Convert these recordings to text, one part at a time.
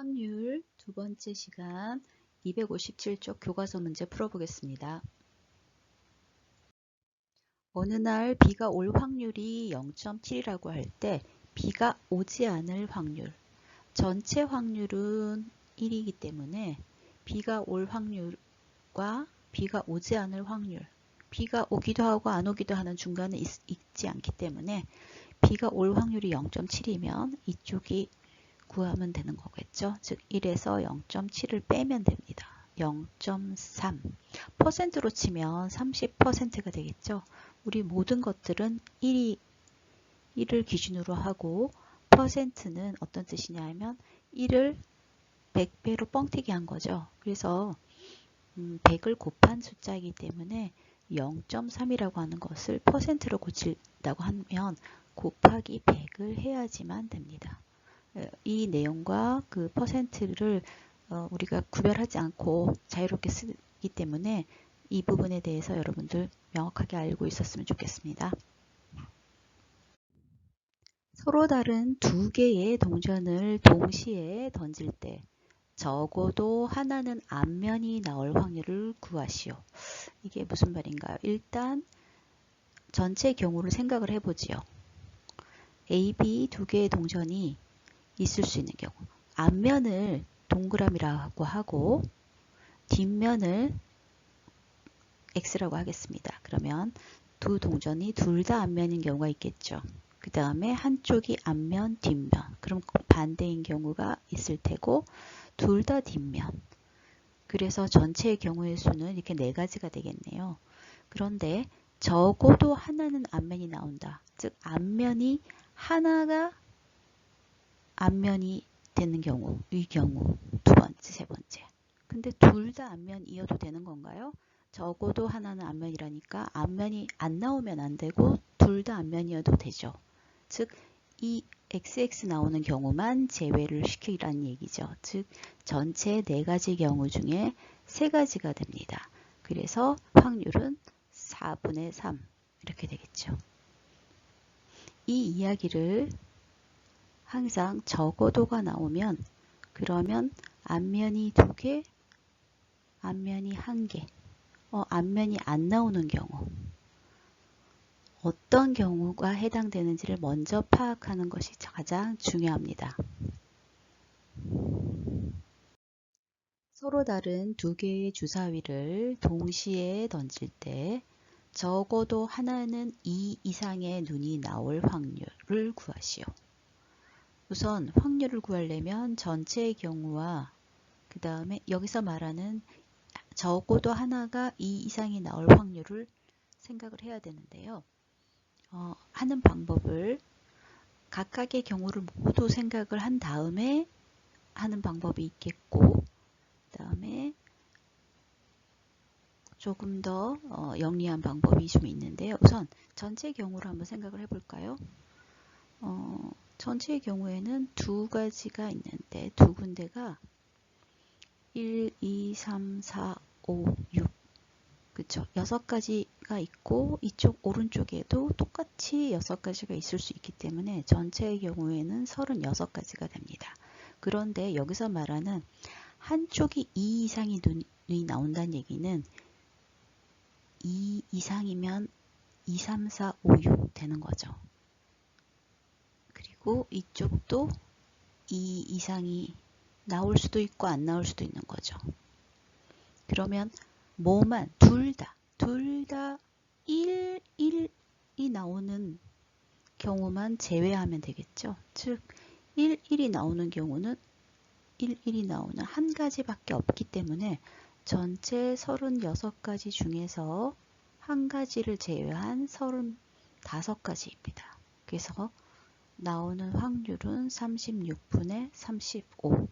확률 두 번째 시간 257쪽 교과서 문제 풀어보겠습니다. 어느 날 비가 올 확률이 0.7이라고 할 때 비가 오지 않을 확률 전체 확률은 1이기 때문에 비가 올 확률과 비가 오지 않을 확률 비가 오기도 하고 안 오기도 하는 중간에 있, 있지 않기 때문에 비가 올 확률이 0.7이면 이쪽이 구하면 되는 거겠죠. 즉 1에서 0.7을 빼면 됩니다. 0.3 퍼센트로 치면 30%가 되겠죠. 우리 모든 것들은 1이 1을 기준으로 하고 퍼센트는 어떤 뜻이냐 하면 1을 100배로 뻥튀기 한 거죠. 그래서 음, 100을 곱한 숫자이기 때문에 0.3이라고 하는 것을 퍼센트로 고친다고 하면 곱하기 100을 해야지만 됩니다. 이 내용과 그 퍼센트를 어, 우리가 구별하지 않고 자유롭게 쓰기 때문에 이 부분에 대해서 여러분들 명확하게 알고 있었으면 좋겠습니다. 서로 다른 두 개의 동전을 동시에 던질 때 적어도 하나는 앞면이 나올 확률을 구하시오. 이게 무슨 말인가요? 일단 전체 경우를 생각을 해보지요. A, B 두 개의 동전이 있을 수 있는 경우 앞면을 동그라미라고 하고 뒷면을 X라고 하겠습니다. 그러면 두 동전이 둘 다 앞면인 경우가 있겠죠. 그 다음에 한쪽이 앞면, 뒷면. 그럼 반대인 경우가 있을 테고 둘 다 뒷면. 그래서 전체의 경우의 수는 이렇게 네 가지가 되겠네요. 그런데 적어도 하나는 앞면이 나온다. 즉 앞면이 하나가 앞면이 되는 경우, 이 경우 두 번째, 세 번째. 근데 둘 다 앞면이어도 되는 건가요? 적어도 하나는 앞면이라니까 앞면이 안 나오면 안 되고 둘 다 앞면이어도 되죠. 즉, 이 XX 나오는 경우만 제외를 시키라는 얘기죠. 즉, 전체 네 가지 경우 중에 세 가지가 됩니다. 그래서 확률은 4분의 3 이렇게 되겠죠. 이 이야기를 항상 적어도가 나오면 그러면 앞면이 두 개, 앞면이 한 개, 어, 앞면이 안 나오는 경우 어떤 경우가 해당되는지를 먼저 파악하는 것이 가장 중요합니다. 서로 다른 두 개의 주사위를 동시에 던질 때 적어도 하나는 2 이상의 눈이 나올 확률을 구하시오. 우선 확률을 구하려면 전체의 경우와 그 다음에 여기서 말하는 적어도 하나가 2 이상이 나올 확률을 생각을 해야 되는데요. 어, 하는 방법을 각각의 경우를 모두 생각을 한 다음에 하는 방법이 있겠고 그 다음에 조금 더 어, 영리한 방법이 좀 있는데요. 우선 전체 경우를 한번 생각을 해볼까요? 어, 전체의 경우에는 두 가지가 있는데 두 군데가 1, 2, 3, 4, 5, 6 그쵸? 여섯 가지가 있고 이쪽 오른쪽에도 똑같이 여섯 가지가 있을 수 있기 때문에 전체의 경우에는 36가지가 됩니다. 그런데 여기서 말하는 한쪽이 2 이상의 눈이 나온다는 얘기는 2 이상이면 2, 3, 4, 5, 6 되는 거죠. 그리고 이쪽도 2 이상이 나올 수도 있고 안 나올 수도 있는 거죠. 그러면 뭐만 둘 다, 둘 다 1, 1이 나오는 경우만 제외하면 되겠죠. 즉 1, 1이 나오는 경우는 1, 1이 나오는 한 가지밖에 없기 때문에 전체 36가지 중에서 한 가지를 제외한 35가지입니다. 그래서 나오는 확률은 36분의 35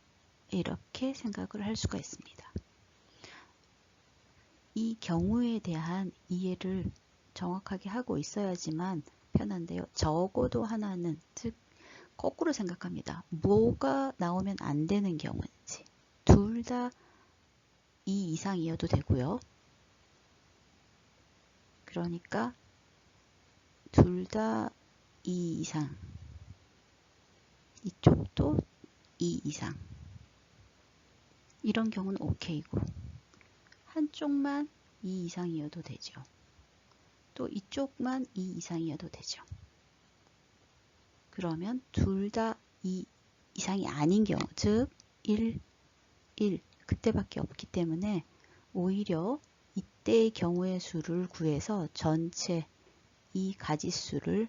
이렇게 생각을 할 수가 있습니다. 이 경우에 대한 이해를 정확하게 하고 있어야지만 편한데요. 적어도 하나는 즉 거꾸로 생각합니다. 뭐가 나오면 안 되는 경우인지 둘 다 2 이상이어도 되고요. 그러니까 둘 다 2 이상 이쪽도 2 이상 이런 경우는 오케이고 한쪽만 2 이상이어도 되죠. 또 이쪽만 2 이상이어도 되죠. 그러면 둘 다 2 이상이 아닌 경우 즉 1, 1 그때밖에 없기 때문에 오히려 이때의 경우의 수를 구해서 전체 이 가지수를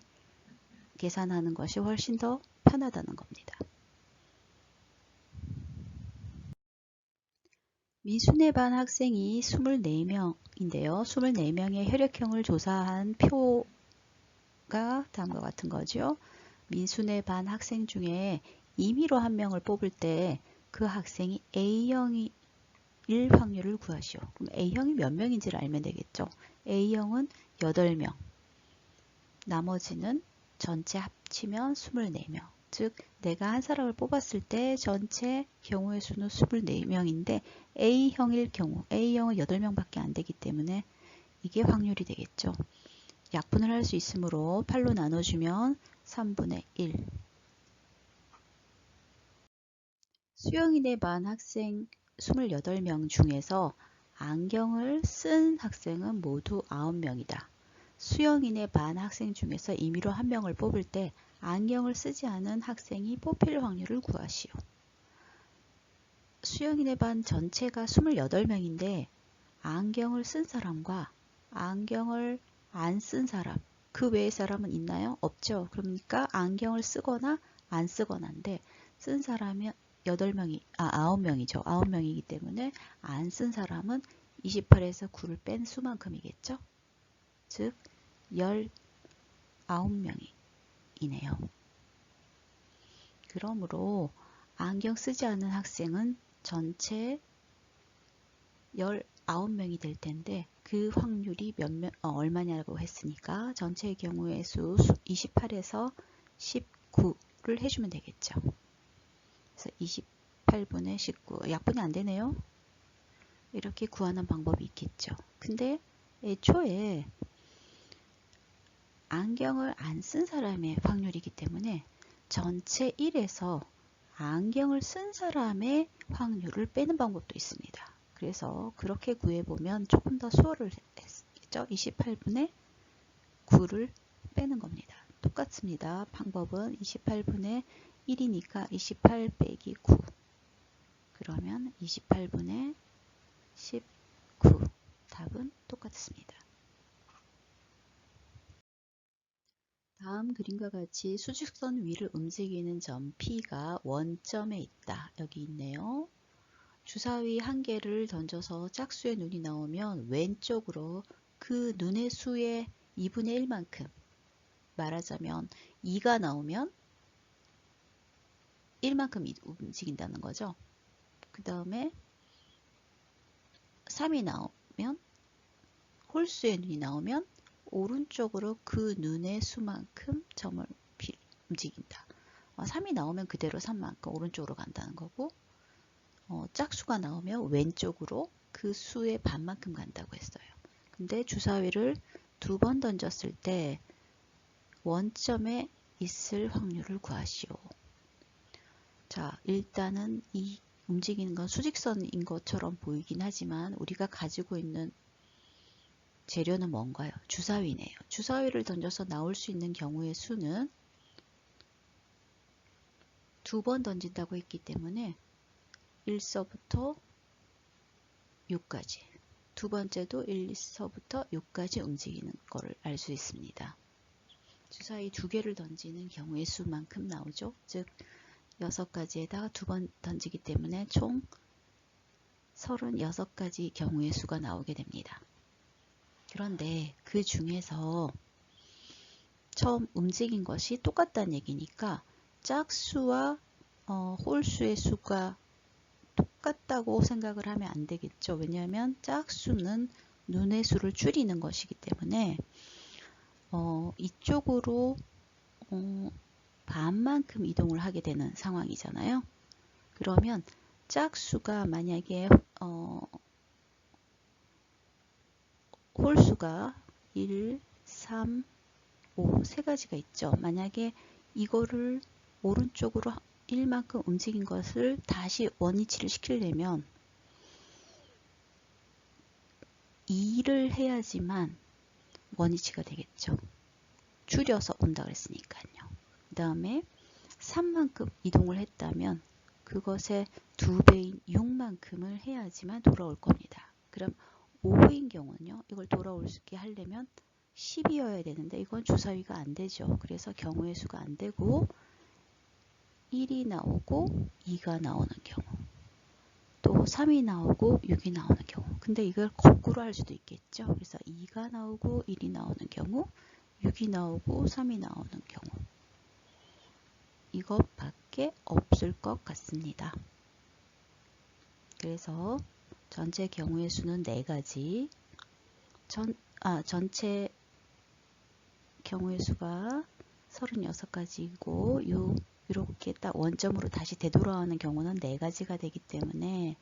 계산하는 것이 훨씬 더 편하다는 겁니다. 미순회 반 학생이 24명인데요. 24명의 혈액형을 조사한 표가 다음과 같은 거죠. 민순회 반 학생 중에 임의로 한 명을 뽑을 때 그 학생이 A형이 일 확률을 구하시오. 그럼 A형이 몇 명인지를 알면 되겠죠. A형은 8명. 나머지는 전체 합치면 24명. 즉 내가 한 사람을 뽑았을 때 전체 경우의 수는 24명인데 A형일 경우 A형은 8명밖에 안 되기 때문에 이게 확률이 되겠죠. 약분을 할 수 있으므로 8로 나눠주면 3분의 1 수영인의 반 학생 28명 중에서 안경을 쓴 학생은 모두 9명이다. 수영인의 반 학생 중에서 임의로 한 명을 뽑을 때 안경을 쓰지 않은 학생이 뽑힐 확률을 구하시오. 수영인의 반 전체가 28명인데 안경을 쓴 사람과 안경을 안 쓴 사람 그 외의 사람은 있나요? 없죠. 그러니까 안경을 쓰거나 안 쓰거나인데 쓴 사람이 8명이 아 9명이죠. 9명이기 때문에 안 쓴 사람은 28에서 9를 뺀 수만큼이겠죠. 즉 19명이 네요. 그러므로 안경 쓰지 않는 학생은 전체 19명이 될 텐데 그 확률이 몇 명, 어, 얼마냐고 했으니까 전체의 경우의 수 28에서 19를 해주면 되겠죠. 그래서 28분의 19 약분이 안 되네요. 이렇게 구하는 방법이 있겠죠. 근데 애초에 안경을 안 쓴 사람의 확률이기 때문에 전체 1에서 안경을 쓴 사람의 확률을 빼는 방법도 있습니다. 그래서 그렇게 구해보면 조금 더 수월을 했죠. 28분의 9를 빼는 겁니다. 똑같습니다. 방법은 28분의 1이니까 28 빼기 9 그러면 28분의 19 답은 똑같습니다. 다음 그림과 같이 수직선 위를 움직이는 점 P가 원점에 있다. 여기 있네요. 주사위 한 개를 던져서 짝수의 눈이 나오면 왼쪽으로 그 눈의 수의 2분의 1만큼 말하자면 2가 나오면 1만큼 움직인다는 거죠. 그 다음에 3이 나오면 홀수의 눈이 나오면 오른쪽으로 그 눈의 수만큼 점을 움직인다. 3이 어, 나오면 그대로 3만큼 오른쪽으로 간다는 거고 어, 짝수가 나오면 왼쪽으로 그 수의 반만큼 간다고 했어요. 근데 주사위를 두 번 던졌을 때 원점에 있을 확률을 구하시오. 자, 일단은 이 움직이는 건 수직선인 것처럼 보이긴 하지만 우리가 가지고 있는 재료는 뭔가요? 주사위네요. 주사위를 던져서 나올 수 있는 경우의 수는 두 번 던진다고 했기 때문에 1서부터 6까지 두 번째도 1서부터 6까지 움직이는 것을 알 수 있습니다. 주사위 두 개를 던지는 경우의 수만큼 나오죠. 즉 6가지에다가 두 번 던지기 때문에 총 36가지 경우의 수가 나오게 됩니다. 그런데 그 중에서 처음 움직인 것이 똑같다는 얘기니까 짝수와 어, 홀수의 수가 똑같다고 생각을 하면 안 되겠죠. 왜냐하면 짝수는 눈의 수를 줄이는 것이기 때문에 어, 이쪽으로 어, 반만큼 이동을 하게 되는 상황이잖아요. 그러면 짝수가 만약에 어, 홀수가 1, 3, 5 세 가지가 있죠. 만약에 이거를 오른쪽으로 1만큼 움직인 것을 다시 원위치를 시키려면 2를 해야지만 원위치가 되겠죠. 줄여서 온다 그랬으니까요. 그 다음에 3만큼 이동을 했다면 그것의 2배인 6만큼을 해야지만 돌아올 겁니다. 그럼 5인 경우는요. 이걸 돌아올 수 있게 하려면 10이어야 되는데 이건 주사위가 안 되죠. 그래서 경우의 수가 안 되고 1이 나오고 2가 나오는 경우 또 3이 나오고 6이 나오는 경우 근데 이걸 거꾸로 할 수도 있겠죠. 그래서 2가 나오고 1이 나오는 경우 6이 나오고 3이 나오는 경우 이것밖에 없을 것 같습니다. 그래서 전체 경우의 수는 4가지. 전, 아, 전체 경우의 수가 36가지이고 요 이렇게 딱 원점으로 다시 되돌아오는 경우는 4가지가 되기 때문에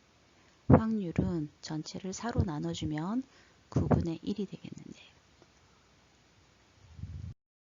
확률은 전체를 4로 나눠주면 9분의 1이 되겠는데